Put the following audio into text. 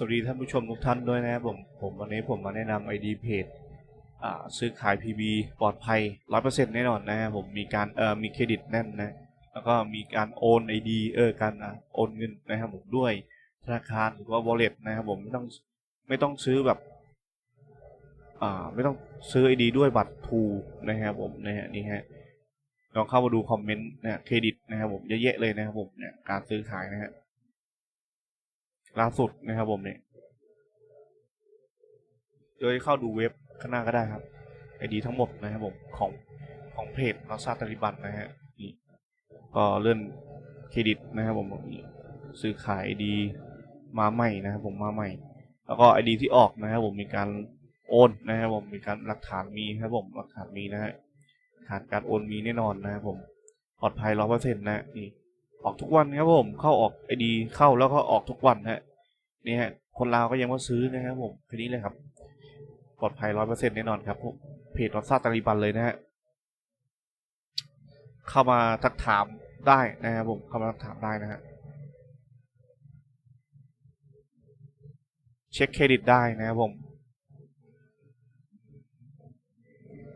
สวัสดีท่านผู้ชมทุกท่านด้วยนะครับผมผมวันนี้ผมมาแนะนำ ID เพจอ่าซื้อขาย PB ปลอดภัย 100%แน่นอนนะครับผมมีการเอ่อมีเครดิตแน่นนะ แล้วก็มีการโอน ID เออการโอนเงินนะครับผมด้วยธนาคารหรือว่า wallet นะครับผมไม่ต้องไม่ต้องซื้อแบบอ่าไม่ต้องซื้อ ID ด้วยบัตรทูนะครับผมนะฮะนี่ฮะลองเข้ามาดูคอมเมนต์นะเครดิตนะครับผมเยอะแยะเลยนะครับผมเนี่ยการซื้อขายนะฮะ ล่าสุดนะครับผมเนี่ยโดยเข้าดูเว็บข้างหน้าก็ได้ครับไอดีทั้งหมดนะครับผมของของเพจเราซาตาลิบันนะฮะนี่ก็เลื่อนเครดิตนะครับผมนี่ซื้อขายไอดีมาใหม่นะครับผมมาใหม่ แล้วก็ไอดีที่ออกนะครับผมมีการโอนนะครับผมมีการหลักฐานมีครับผมหลักฐานมีนะฮะฐานการโอนมีแน่นอนนะครับผมปลอดภัยร้อยเปอร์เซ็นต์นะนี่ ออกทุกวันครับผมเข้าออกไอดีเข้าแล้วก็ออกทุกวันฮะนี่ฮะคนลาวก็ยังมาซื้อนะครับผมแค่นี้เลยครับปลอดภัยร้อยเปอร์เซ็นต์แน่นอนครับผมเพจรอซาตาลีบันเลยนะฮะเข้ามาทักถามได้นะครับผมเข้ามาทักถามได้นะฮะเช็คเครดิตได้นะครับผม